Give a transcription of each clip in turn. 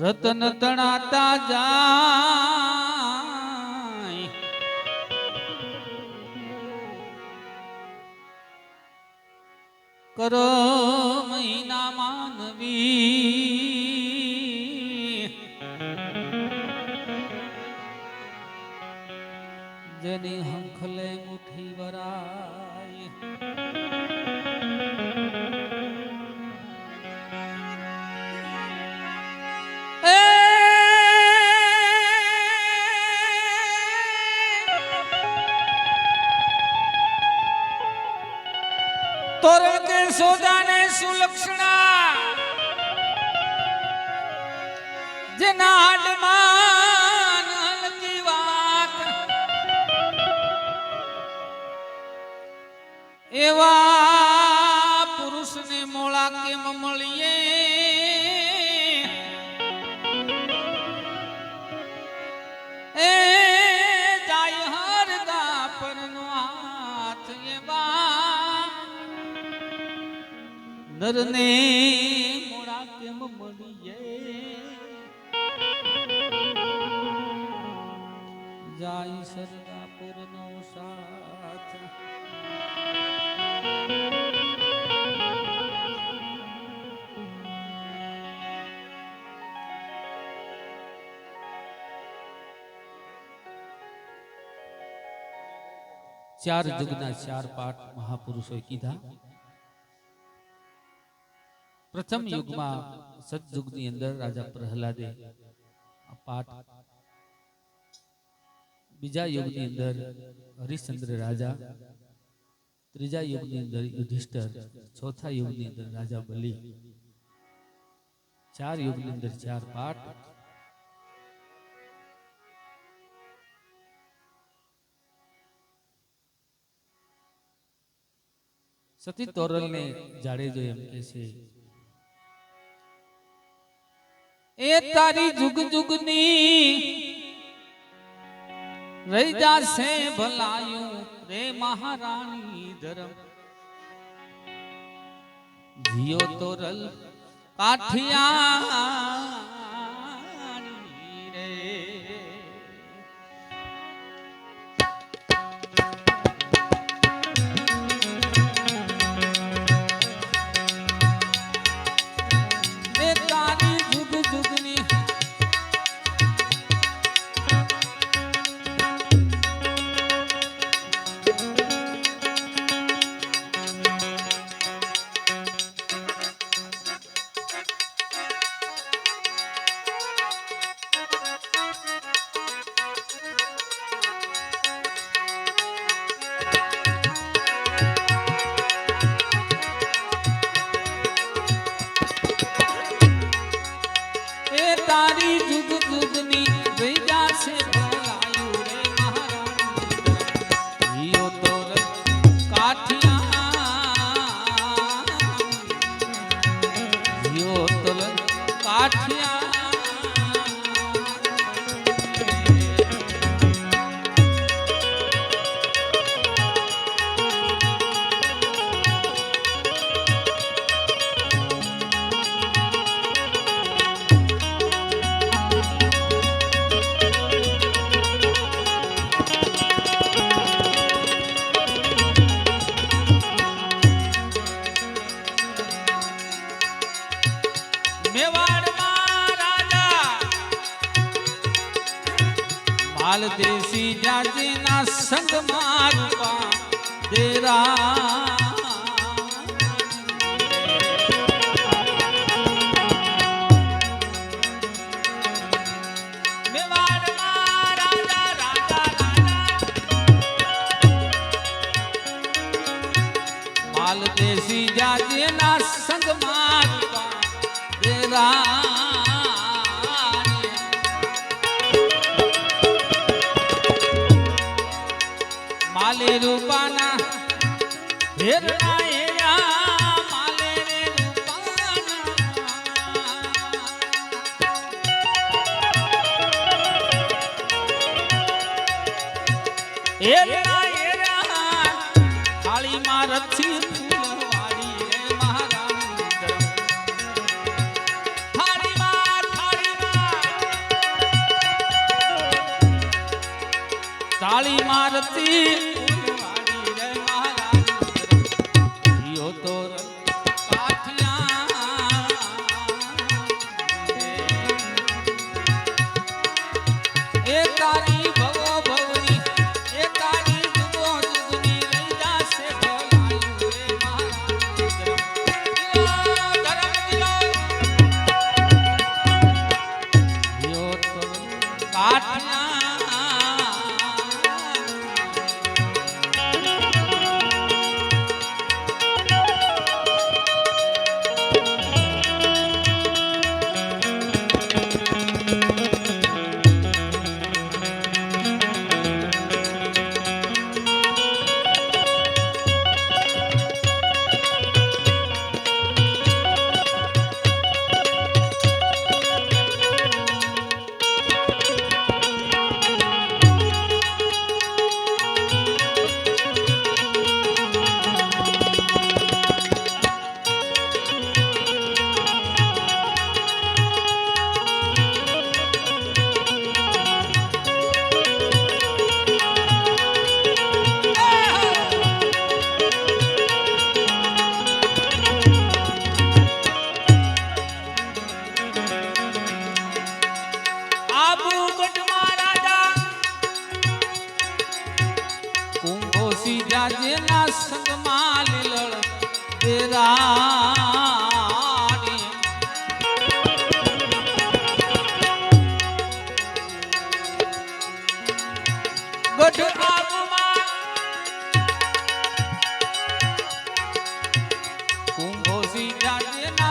રતન તણાતા જાય. કર મહિના માનવી. જેની હંખલે મુઠી વરાય કે સોદાને સુલક્ષણા. જેના હલકી વાત. એવા પુરુષને મોળા કેમ મળીએ. નરને મોડા કેમ મળીએ જાય સરદાપુરનો સાથ. ચાર જુગના ચાર પાઠ મહાપુરુષોએ કીધા. પ્રથમ યુગમાં સતયુગની અંદર રાજા પ્રહલાદે આ પાઠ બીજા યુગની અંદર હરિશ્ચંદ્ર રાજા ત્રીજા યુગની અંદર યુધિષ્ઠર ચોથા યુગની અંદર રાજા બલિ ચાર યુગની અંદર ચાર પાઠ. સતી તોરલને જાડેજો એમ કે છે એ તારી જુગ જુગની રહી જાશે ભલાયું રે મહારાણી ધરમ. જીયો તોરલ કાઠિયા માલ દેશી ના સંગમાં દેરા માલે રૂપાના હેરના કાળી મારતી ya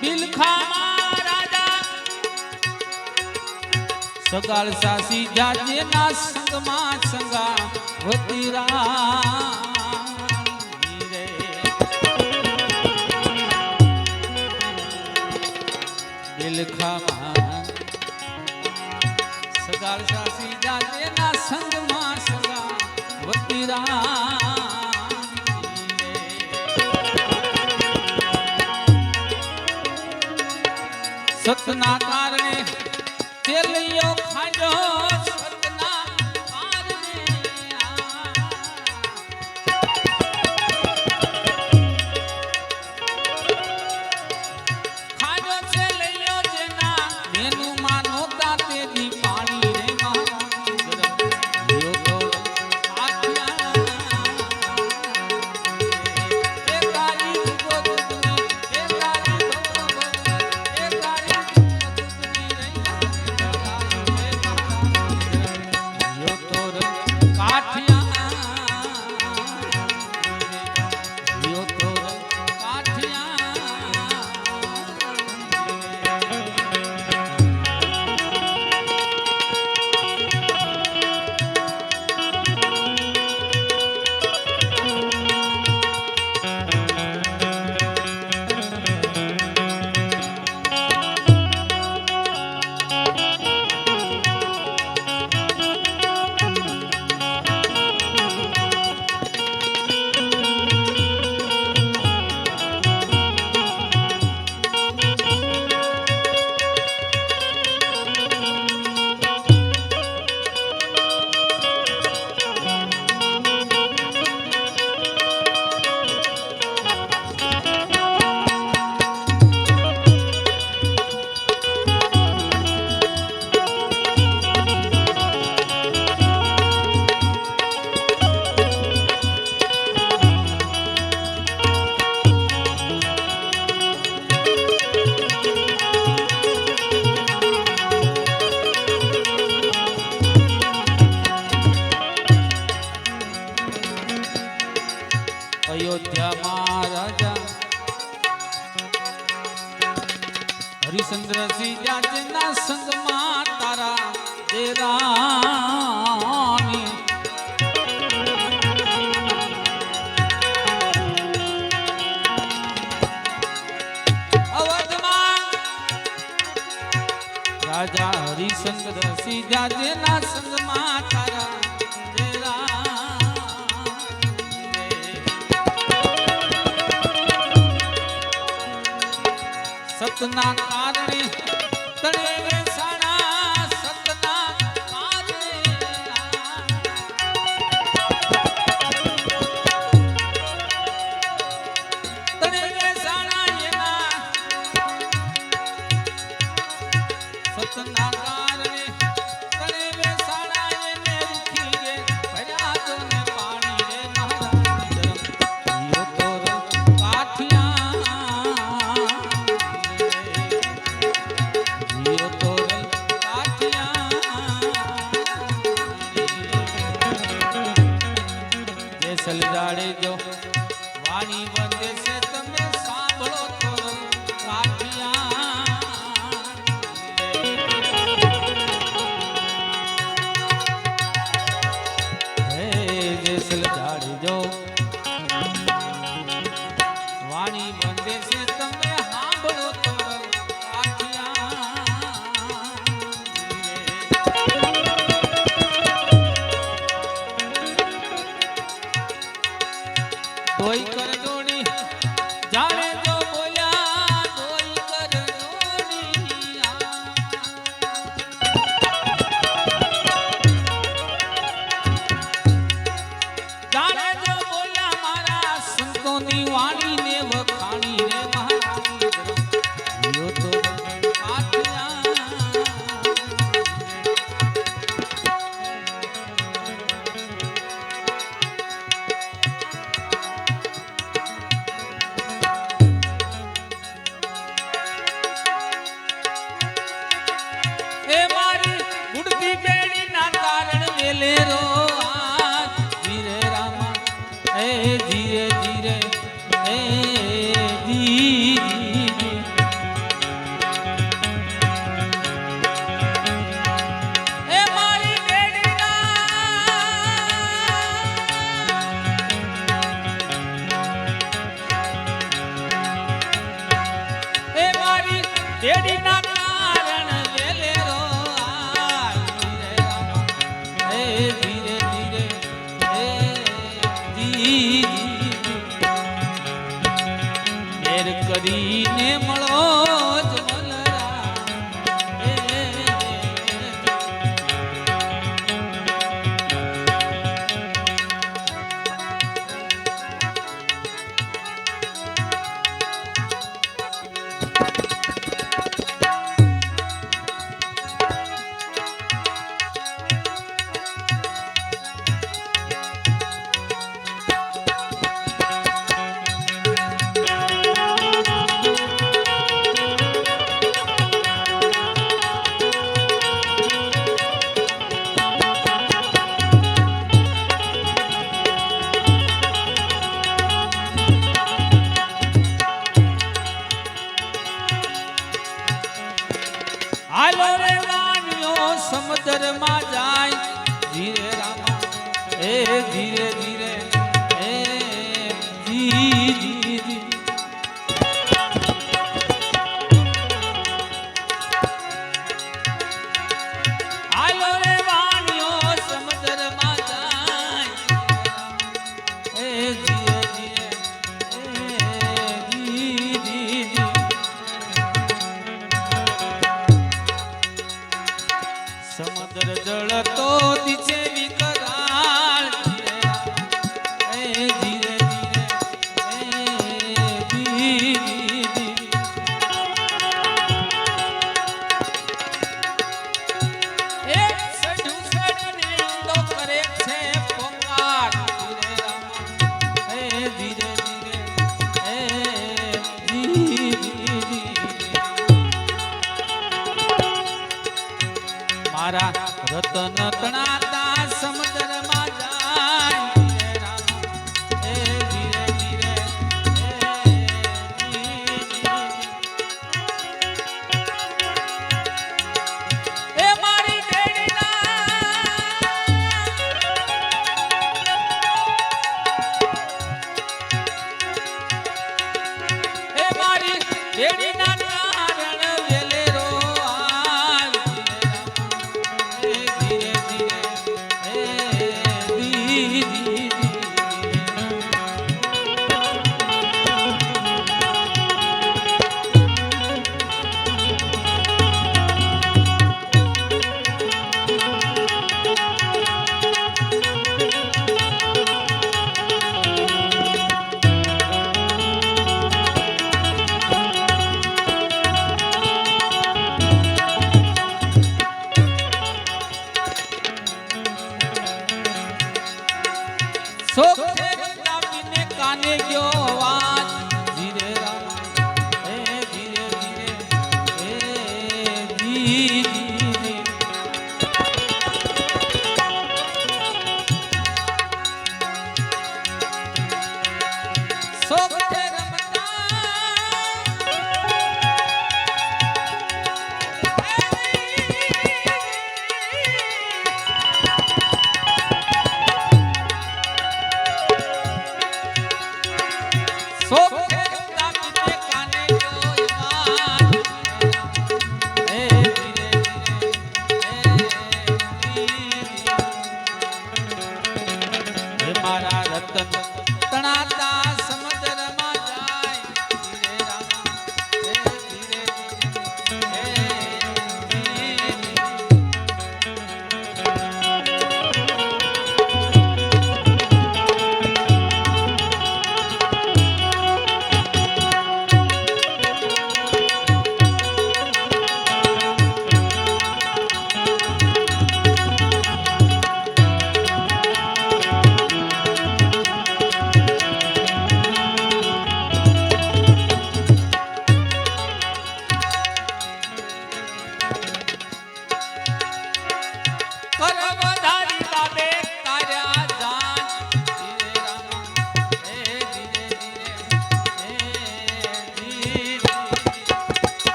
બિલખામાં સગાળ સાસી જાજે ના સંગમાં સંગા વતીરા બિલખામાં સગાળ સાસી જાજે ના સંગમાં સતના હરિશ્ચંદ્રસિંહ જાતના સંગમાં તારા દેરા રાજા હરિશ્ચંદ્રસિંહ જાતના સંગમાં તારા ना ನೀ ವಾಣಿ ધીરે રામા એ ધીરે ધીરે